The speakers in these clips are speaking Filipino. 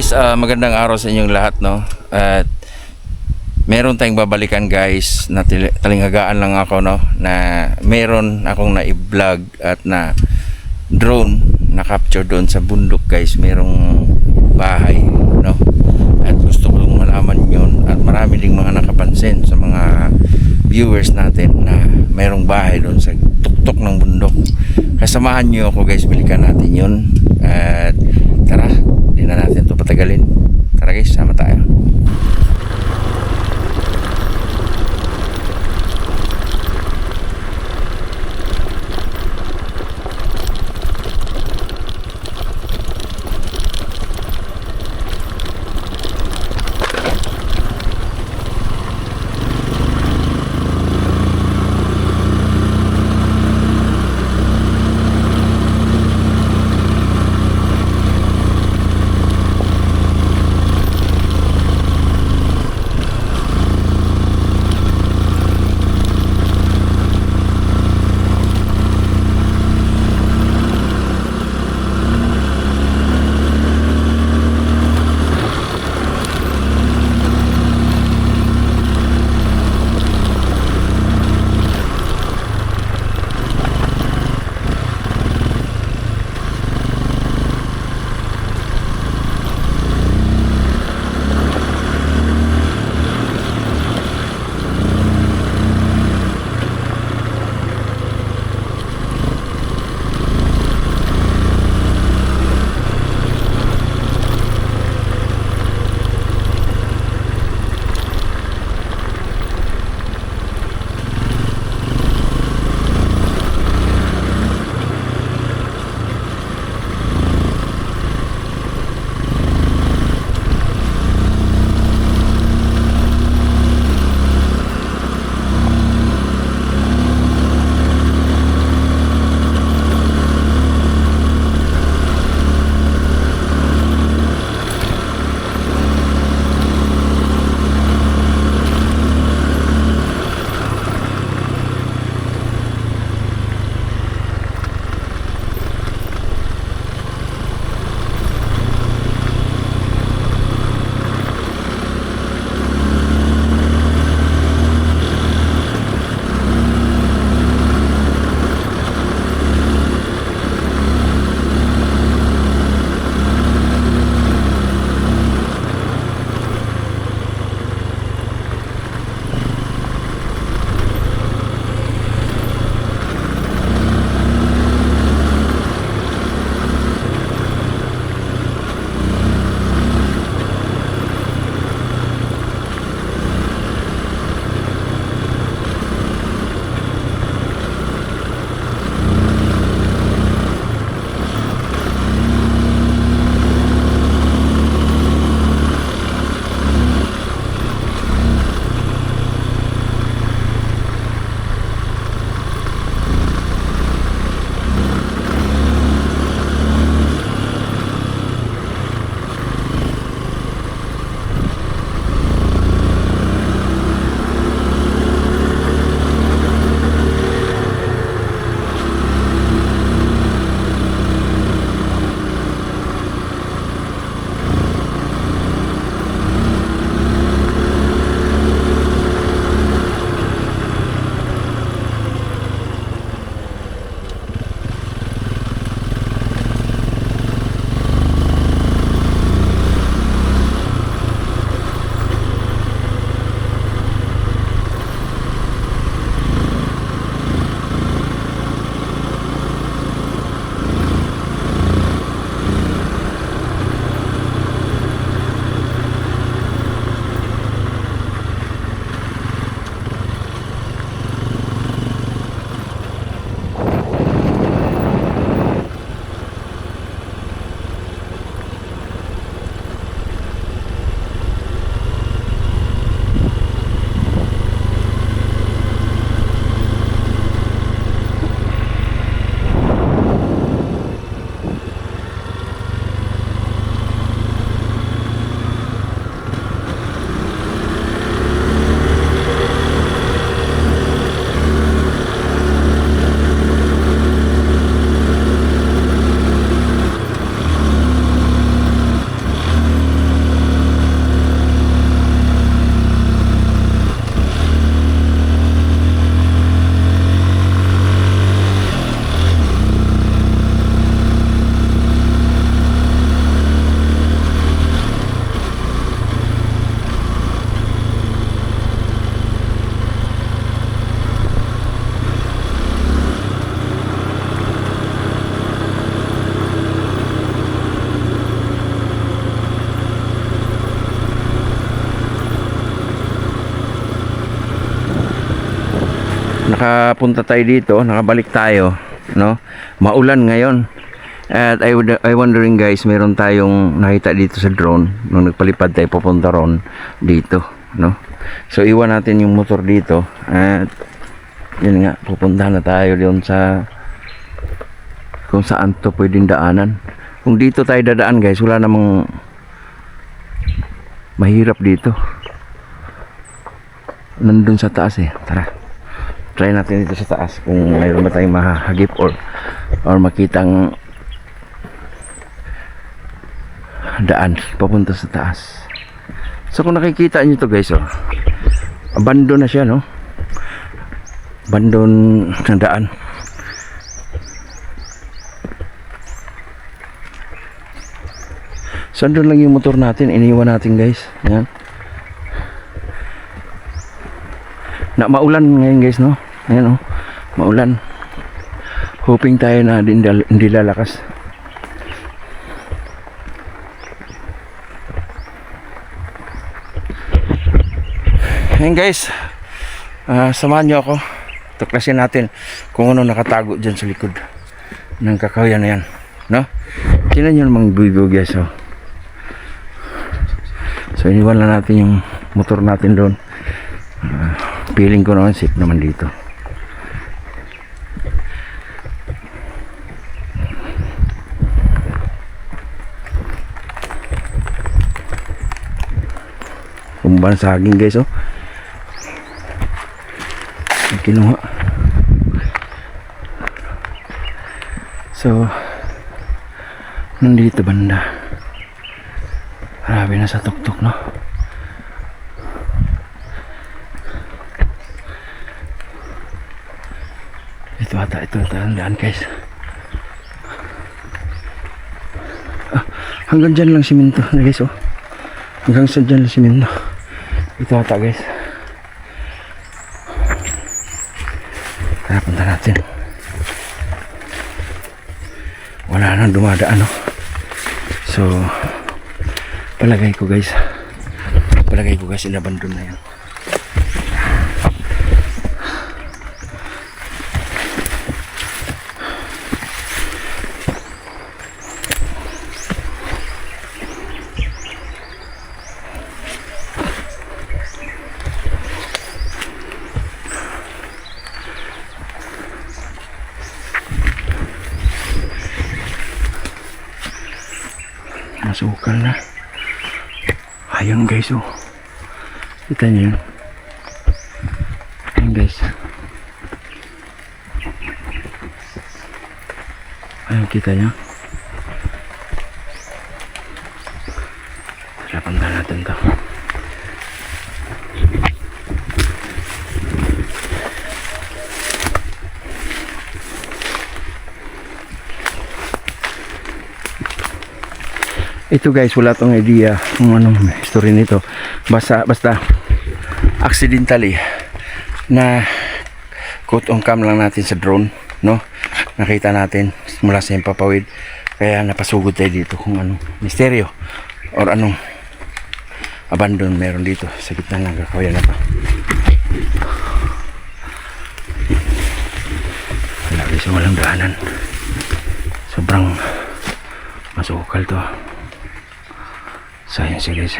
guys, ah, magandang araw sa inyong lahat no. At meron tayong babalikan guys na talinghagaan lang ako no na meron akong na-vlog at na drone na capture doon sa bundok guys. Merong bahay no. At gusto kong malaman yon at marami ding mga nakapansin sa mga viewers natin na mayroong bahay doon sa tuktok ng bundok. Kasamahan niyo ako guys, balikan natin yun. At nakapunta tayo dito, nakabalik tayo, no? Maulan ngayon. At I, I wondering guys, meron tayong nakita dito sa drone nung nagpalipad tayo papunta ron dito, no? So iwan natin yung motor dito at yun nga, pupunta na tayo doon sa kung saan to pwedeng daanan. Kung dito tayo dadaan guys, wala namang mahirap dito. Nandun sa taas eh. Tara. Try natin dito sa taas kung mayroon ba tayong mahagip or or makitang daan papunta sa taas. So kung nakikita niyo to guys oh. Abandon na siya no. Abandon ng daan. So lang yung motor natin, iniwan natin guys. Yan. Na maulan ngayon guys no. Ayan oh. Maulan. Hoping tayo na hindi, lalakas. Ayan guys. Ah, samahan nyo ako. Tuklasin natin kung ano nakatago dyan sa likod ng kakahuyan na yan. No? Tingnan nyo namang buigo guys. Oh. So iniwan lang natin yung motor natin doon. Ah, feeling ko naman safe naman dito. Kumban saging guys oh. Kinuha. So nandito banda. Grabe na sa tuktok, no? Ito ata, ito ata ang daan, guys. Ah, hanggang dyan lang siminto, na guys, oh. Hanggang sa dyan lang siminto. Ito ata, guys. Tara, punta natin. Wala nang dumadaan, no? So, palagay ko guys palagay ko guys inabandon na yan masukal na Ayun guys oh. Kita niyo yun. Ayun guys. Ayun kita niyo. Tara punta natin to. Ito guys wala tong idea kung anong history nito. Basta basta accidentally na caught on cam lang natin sa drone no? Nakita natin mula sa papawid kaya napasugod tayo dito kung anong misteryo or anong abandon meron dito sa gitna ng kakawayan na to. Wala guys walang daanan. Sobrang masukal to Sayang siya guys.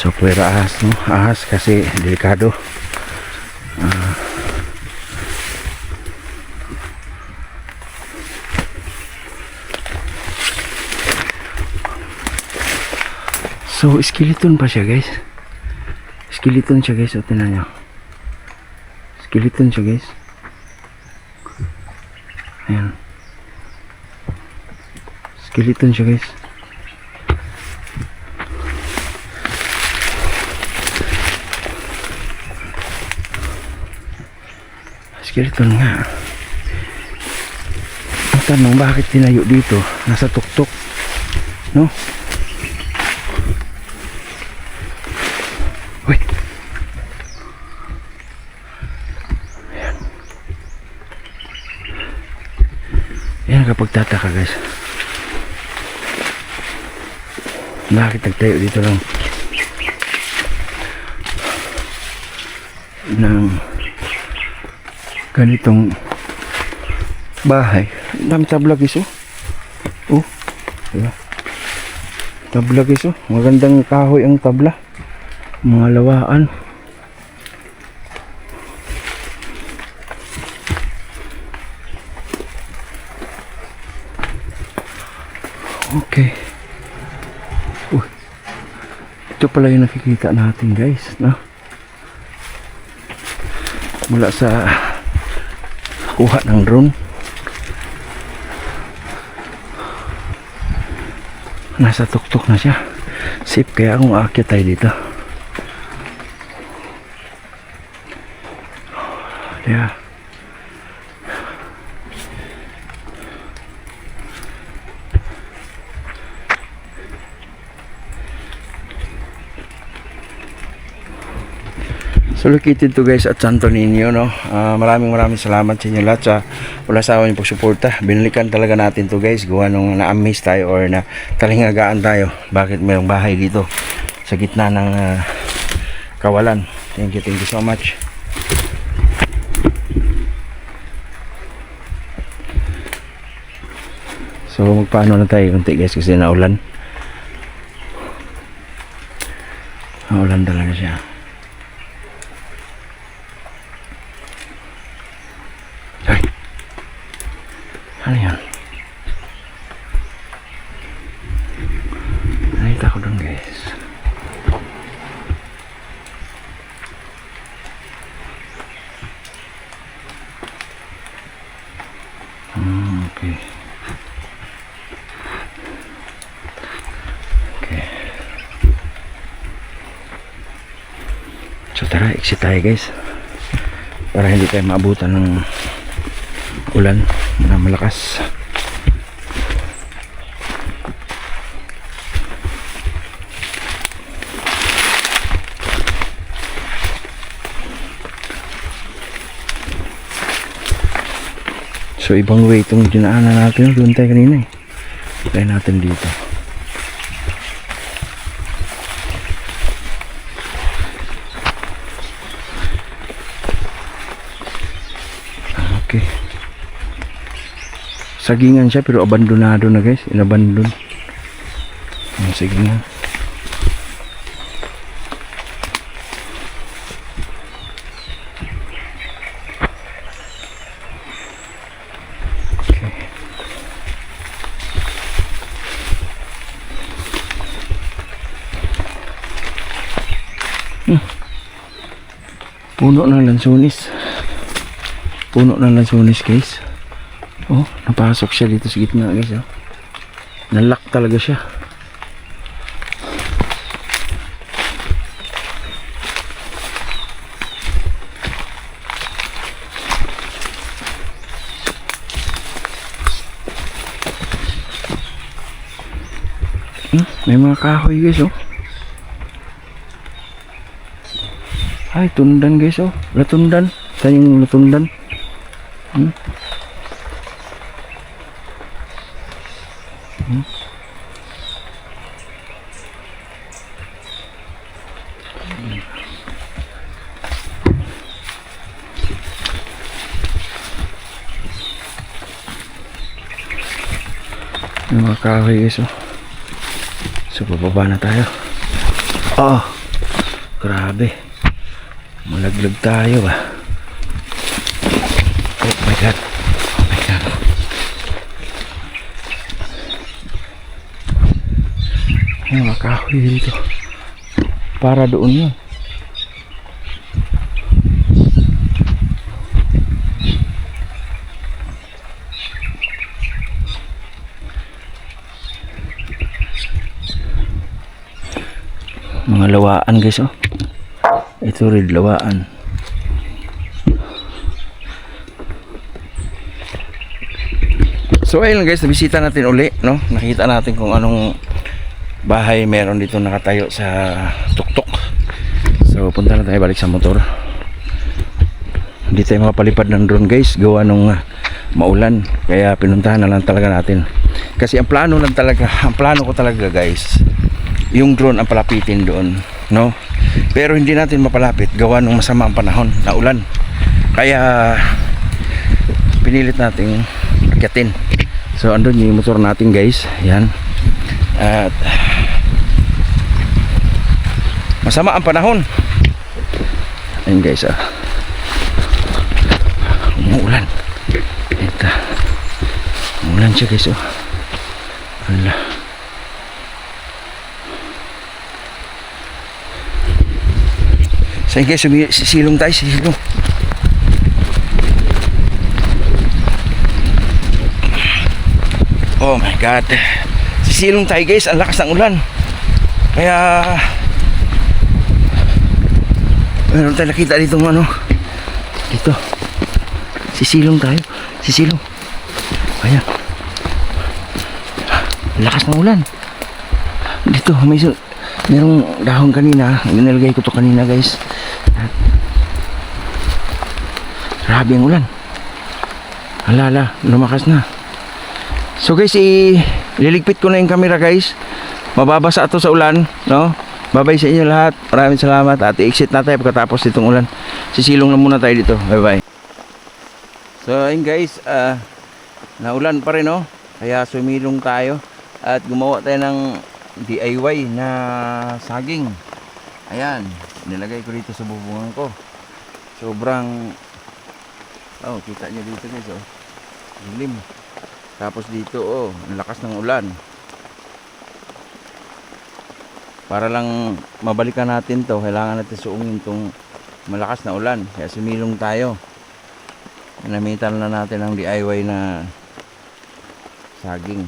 So pwera ahas no. Ahas kasi delikado. Ah. so skeleton pa siya guys. Skeleton siya guys. O tinan nyo. Skeleton siya guys. Ayan. Skeleton siya guys. Skeleton nga. Ang tanong bakit tinayo dito? Nasa tuktok. No? Uy. Yan kapag tataka guys. Bakit nagtayo dito lang? ng ganitong bahay. Dami tablagis oh. Oh. Diba? Tablagis oh. Magandang kahoy ang tabla. Mga lawaan. Okay. Uy. Ito pala yung nakikita natin guys, no? Mula sa kuha ng drone. Nasa tuktok na siya. Safe kaya kung aakyat tayo dito. Yeah. So located to guys at Santo Niño no. Ah, maraming maraming salamat sa inyo lahat sa wala sa yung pagsuporta. Binalikan talaga natin to guys. Gawa nung na-amaze tayo or na talinghagaan tayo. Bakit mayroong bahay dito sa gitna ng ah, kawalan. Thank you, thank you so much. So magpaano na tayo kunti guys kasi naulan. Naulan talaga siya. Ano yan? Nakita ko doon guys. Hmm, okay. Okay. So tara, exit tayo guys. Para hindi tayo maabutan ng ulan na malakas. So ibang way itong dinaanan natin. Doon tayo kanina eh. Natin dito sagingan siya pero abandonado na guys. Inabandon. Ang sagingan Okay. Hmm. puno ng lansunis. Puno ng lansunis guys Oh, napasok siya dito sa gitna guys. Oh. Nalock talaga siya. Hmm, may mga kahoy guys oh. Ay, tundan guys oh. Latundan. Saan yung latundan? Hmm? Yung mga kahoy oh. So bababa na tayo. Oh. Grabe. Malaglag tayo ah. Oh my god. Oh my god. Yung mga kahoy dito. Para doon yun. Mga lawaan guys oh. Ito rin lawaan. So ayun guys nabisita natin uli no? Nakita natin kung anong bahay meron dito nakatayo sa tuktok. So punta na tayo balik sa motor. Hindi tayo makapalipad ng drone guys gawa nung ah, maulan. Kaya pinuntahan na lang talaga natin. Kasi ang plano lang talaga ang plano ko talaga guys yung drone ang palapitin doon, no? Pero hindi natin mapalapit gawa ng masama ang panahon na ulan. Kaya pinilit nating akyatin. So andun yung motor natin guys. Yan. At masama ang panahon. Ayun guys ah. Umuulan. Ito. Umuulan siya guys oh. Hala. Saan guys, sisilong tayo, sisilong. Oh my God. Sisilong tayo guys, ang lakas ng ulan. Kaya... Meron tayo nakita dito ano. Dito. Sisilong tayo. Sisilong. Ayan. Lakas ng ulan. Dito, may merong dahon kanina. Nilagay ko to kanina guys. At, grabe ang ulan. Alala, lumakas na. So guys, i liligpit ko na yung camera guys. Mababasa ito sa ulan, no? Babay sa inyo lahat. Maraming salamat at i-exit na tayo pagkatapos nitong ulan. Sisilong na muna tayo dito. Bye bye. So ayun guys, ah naulan pa rin no. Kaya sumilong tayo at gumawa tayo ng DIY na saging. Ayan, nilagay ko dito sa bubungan ko. Sobrang Oh, kita niyo dito guys oh. Dilim. Tapos dito oh, ang lakas ng ulan. Para lang mabalikan natin to, kailangan natin suungin tong malakas na ulan. Kaya sumilong tayo. Namitan na natin ang DIY na saging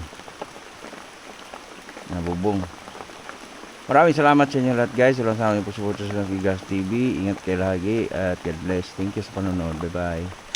na bubong. Maraming salamat sa inyo lahat guys. Walang sa amin po supporters Gigas TV. Ingat kayo lagi at God bless. Thank you sa panonood. Bye bye.